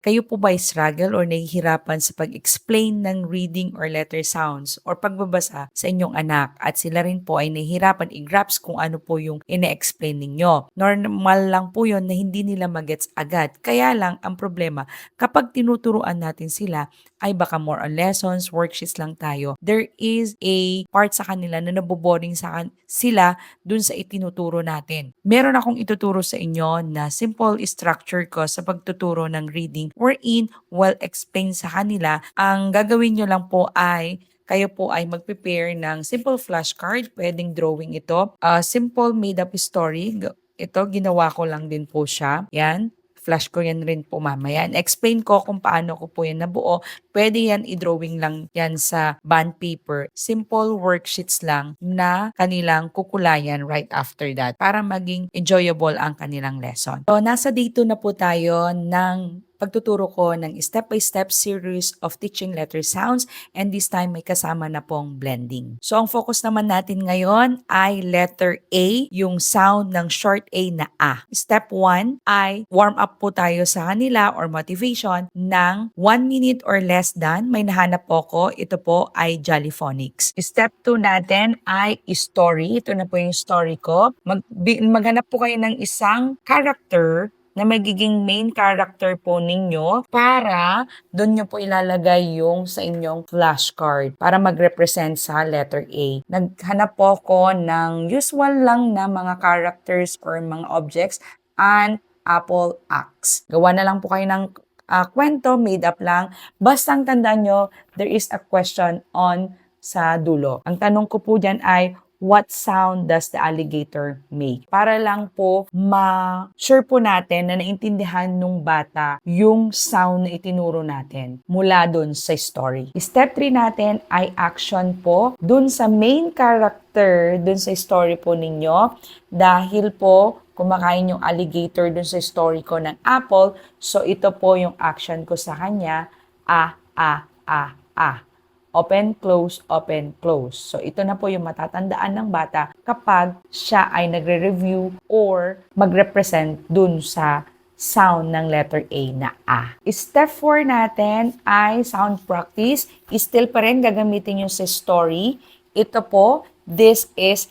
Kayo po ba struggle or nahihirapan sa pag-explain ng reading or letter sounds or pagbabasa sa inyong anak at sila rin po ay nahihirapan i-grasp kung ano po yung ine-explain ninyo. Normal lang po yun na hindi nila magets agad. Kaya lang ang problema, kapag tinuturuan natin sila, ay baka more on lessons, worksheets lang tayo. There is a part sa kanila na naboboring sa sila dun sa itinuturo natin. Meron akong ituturo sa inyo na simple structure ko sa pagtuturo ng reading wherein well explain sa kanila. Ang gagawin nyo lang po ay kayo po ay mag-prepare ng simple flashcard. Pwedeng drawing ito. Uh, simple made-up story. Ito, ginawa ko lang din po siya. Yan. Flash ko yan rin po mamaya. Explain ko kung paano ko po yan nabuo. Pwede yan i-drawing lang yan sa bond paper. Simple worksheets lang na kanilang kukulayan right after that para maging enjoyable ang kanilang lesson. So, nasa 2 na po tayo ng pagtuturo ko ng step-by-step series of teaching letter sounds and this time may kasama na pong blending. So ang focus naman natin ngayon ay letter A, yung sound ng short A na A. Step 1 ay warm up po tayo sa kanila or motivation ng 1 minute or less than. May nahanap po ko, ito po ay Jollyphonics. Step 2 natin ay story. Ito na po yung story ko. Mag, maghanap po kayo ng isang character na magiging main character po ninyo para doon nyo po ilalagay yung sa inyong flashcard para mag-represent sa letter A. Naghanap po ako ng usual lang na mga characters or mga objects and apple axe. Gawa na lang po kayo ng ah, kwento, made up lang. Basta ang tandaan nyo, there is a question on sa dulo. Ang tanong ko po dyan ay, what sound does the alligator make? Para lang po ma-sure po natin na naintindihan nung bata yung sound na itinuro natin mula dun sa story. Step 3 natin ay action po dun sa main character dun sa story po ninyo dahil po kumakain yung alligator dun sa story ko ng apple. So ito po yung action ko sa kanya. Ah, ah, ah, ah open, close, open, close. So, ito na po yung matatandaan ng bata kapag siya ay nagre-review or mag-represent dun sa sound ng letter A na A. Step 4 natin ay sound practice. Still pa rin gagamitin yung sa story. Ito po, this is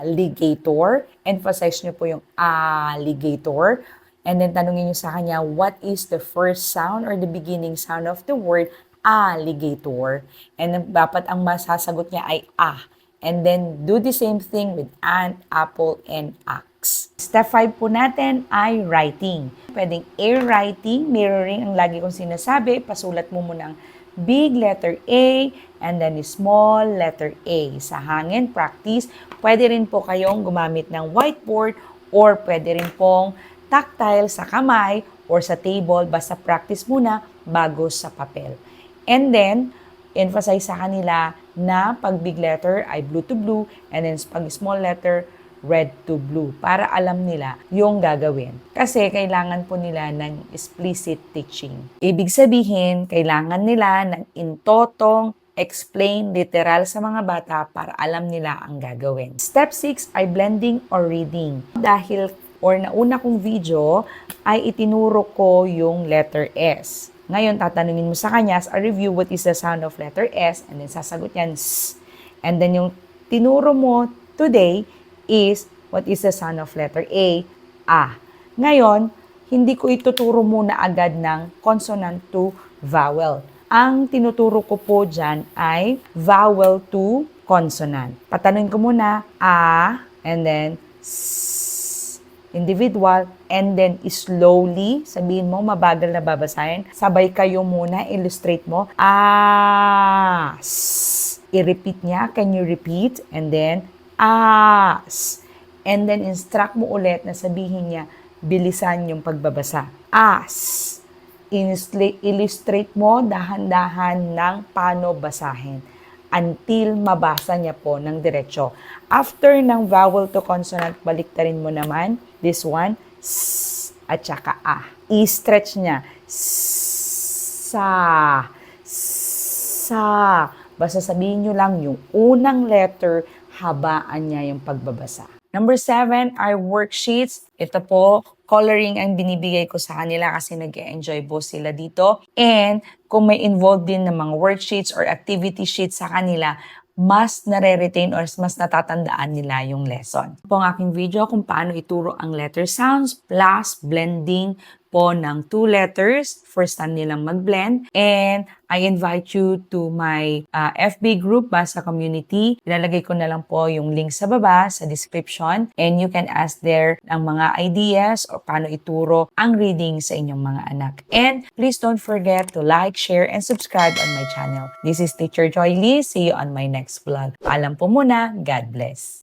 alligator. Emphasize nyo po yung alligator. And then tanungin nyo sa kanya, what is the first sound or the beginning sound of the word alligator? And dapat ang masasagot niya ay ah. And then, do the same thing with ant, apple, and axe. Step 5 po natin ay writing. Pwedeng air writing, mirroring ang lagi kong sinasabi. Pasulat mo muna ang big letter A and then small letter A. Sa hangin, practice. Pwede rin po kayong gumamit ng whiteboard or pwede rin pong tactile sa kamay or sa table. Basta practice muna bago sa papel. And then, emphasize sa kanila na pag big letter ay blue to blue and then pag small letter, red to blue para alam nila yung gagawin. Kasi kailangan po nila ng explicit teaching. Ibig sabihin, kailangan nila ng intotong explain literal sa mga bata para alam nila ang gagawin. Step 6 ay blending or reading. Dahil or nauna kong video ay itinuro ko yung letter S. Ngayon, tatanungin mo sa kanya as a review what is the sound of letter S and then sasagot niyan S. And then yung tinuro mo today is what is the sound of letter A? A. Ngayon, hindi ko ituturo muna agad ng consonant to vowel. Ang tinuturo ko po dyan ay vowel to consonant. Patanungin ko muna A and then S individual, and then slowly, sabihin mo, mabagal na babasahin, sabay kayo muna, illustrate mo, as. I-repeat niya, can you repeat? And then, as. And then, instruct mo ulit na sabihin niya, bilisan yung pagbabasa. As. Illustrate mo dahan-dahan ng paano basahin until mabasa niya po ng diretsyo. After ng vowel to consonant, baliktarin mo naman this one, s at saka a. I-stretch niya. Sa. Sa. Basta sabihin nyo lang yung unang letter, habaan niya yung pagbabasa. Number seven are worksheets. Ito po, coloring ang binibigay ko sa kanila kasi nag enjoy po sila dito. And kung may involved din ng mga worksheets or activity sheets sa kanila, mas nare-retain or mas natatandaan nila yung lesson. Po ang aking video kung paano ituro ang letter sounds plus blending po ng two letters. First time nilang mag-blend. And I invite you to my uh, FB group, Basa Community. Ilalagay ko na lang po yung link sa baba, sa description. And you can ask there ang mga ideas o paano ituro ang reading sa inyong mga anak. And please don't forget to like, share, and subscribe on my channel. This is Teacher Joy Lee. See you on my next vlog. Paalam po muna. God bless.